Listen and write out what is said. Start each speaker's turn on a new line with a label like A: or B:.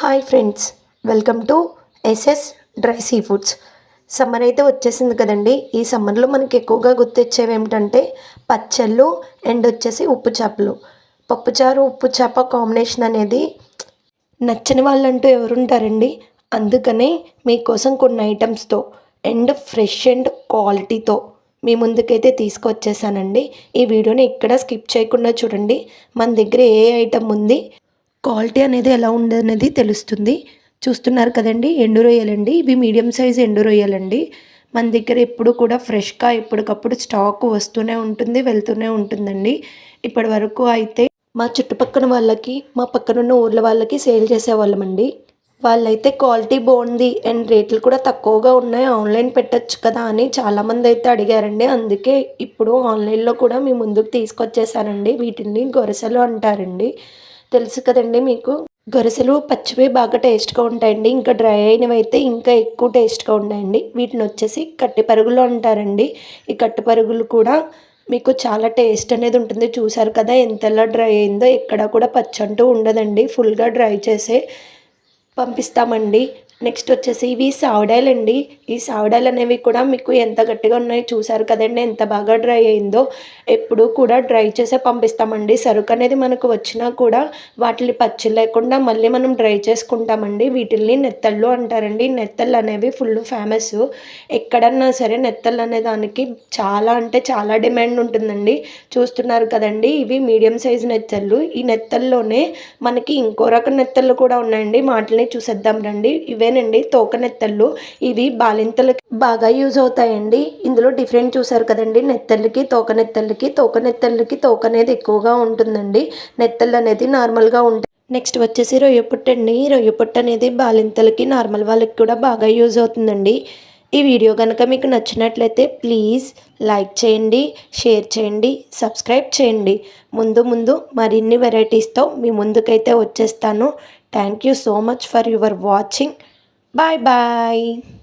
A: Hi friends welcome to SS dry sea foods summer అయితే వచ్చేసింది కదండి. ఈ సమ్మర్లో మనకి ఎక్కువగా గుర్తొచ్చేవి ఏమిటంటే పచ్చళ్ళు అండ్ వచ్చేసి ఉప్పు చేపలు. పప్పుచారు ఉప్పు చేప కాంబినేషన్ అనేది నచ్చని వాళ్ళంటూ ఎవరుంటారండి? అందుకనే మీకోసం కొన్ని ఐటమ్స్తో అండ్ ఫ్రెష్ అండ్ క్వాలిటీతో మీ ముందుకైతే తీసుకొచ్చేసానండి. ఈ వీడియోని ఇక్కడ స్కిప్ చేయకుండా చూడండి. మన దగ్గర ఏ ఐటమ్ ఉంది? క్వాలిటీ అనేది ఎలా ఉండదనేది తెలుస్తుంది. చూస్తున్నారు కదండి ఎండు రొయ్యలండి. ఇవి మీడియం సైజ్ ఎండు రొయ్యలండి. మన దగ్గర ఎప్పుడు కూడా ఫ్రెష్గా ఎప్పటికప్పుడు స్టాక్ వస్తూనే ఉంటుంది వెళ్తూనే ఉంటుందండి. ఇప్పటి వరకు అయితే మా చుట్టుపక్కల వాళ్ళకి మా పక్కనున్న ఊర్ల వాళ్ళకి సేల్ చేసేవాళ్ళమండి. వాళ్ళైతే క్వాలిటీ బాగుంది అండ్ రేట్లు కూడా తక్కువగా ఉన్నాయి. ఆన్లైన్ పెట్టచ్చు కదా అని చాలామంది అయితే అడిగారండి. అందుకే ఇప్పుడు ఆన్లైన్లో కూడా మీ ముందుకు తీసుకొచ్చేసానండి వీటిని గొరసలు అంటారండి. తెలుసు కదండి మీకు. గొరసలు పచ్చివి బాగా టేస్ట్గా ఉంటాయండి. ఇంకా డ్రై అయినవి అయితే ఇంకా ఎక్కువ టేస్ట్గా ఉంటాయండి వీటిని వచ్చేసి కట్టి పరుగులు అంటారండి. ఈ కట్టి పరుగులు కూడా మీకు చాలా టేస్ట్ అనేది ఉంటుంది. చూసారు కదా ఎంతలా డ్రై అయిందో. ఎక్కడ కూడా పచ్చంటూ ఉండదండి. ఫుల్గా డ్రై చేసే పంపిస్తామండి. నెక్స్ట్ వచ్చేసి ఇవి సావడాలండి. ఈ సావడాలు అనేవి కూడా మీకు ఎంత గట్టిగా ఉన్నాయో చూసారు కదండి ఎంత బాగా డ్రై అయిందో. ఎప్పుడు కూడా డ్రై చేసే పంపిస్తామండి. సరుకు అనేది మనకు వచ్చినా కూడా వాటిని పచ్చి లేకుండా మళ్ళీ మనం డ్రై చేసుకుంటామండి. వీటిల్ని నెత్తళ్ళు అంటారండి. నెత్తళ్ళు అనేవి ఫుల్ ఫేమస్. ఎక్కడన్నా సరే నెత్తళ్ళు అనే దానికి చాలా అంటే చాలా డిమాండ్ ఉంటుందండి. చూస్తున్నారు కదండి ఇవి మీడియం సైజ్ నెత్తళ్ళు. ఈ నెత్తల్లోనే మనకి ఇంకో రకం నెత్తళ్ళు కూడా ఉన్నాయండి. వాటిని చూసేద్దాం రండి. ఇవే ఇవేనండి తోకనెత్తళ్ళు. ఇవి బాలింతలకి బాగా యూజ్ అవుతాయండి. ఇందులో డిఫరెంట్ చూసారు కదండి. నెత్తళ్ళకి తోకనెత్తళ్ళకి తోకనెత్తళ్ళకి తోక తోక అనేది ఎక్కువగా ఉంటుందండి. నెత్తళ్ళు అనేది నార్మల్గా ఉంటుంది నెక్స్ట్ వచ్చేసి రొయ్య పుట్టు అండి రొయ్య పుట్టు అనేది బాలింతలకి నార్మల్ వాళ్ళకి కూడా బాగా యూజ్ అవుతుందండి. ఈ వీడియో కనుక మీకు నచ్చినట్లయితే ప్లీజ్ లైక్ చేయండి షేర్ చేయండి సబ్స్క్రైబ్ చేయండి. ముందు ముందు మరిన్ని వెరైటీస్తో మీ ముందుకైతే వచ్చేస్తాను. Thank you so much for your watching Bye-bye!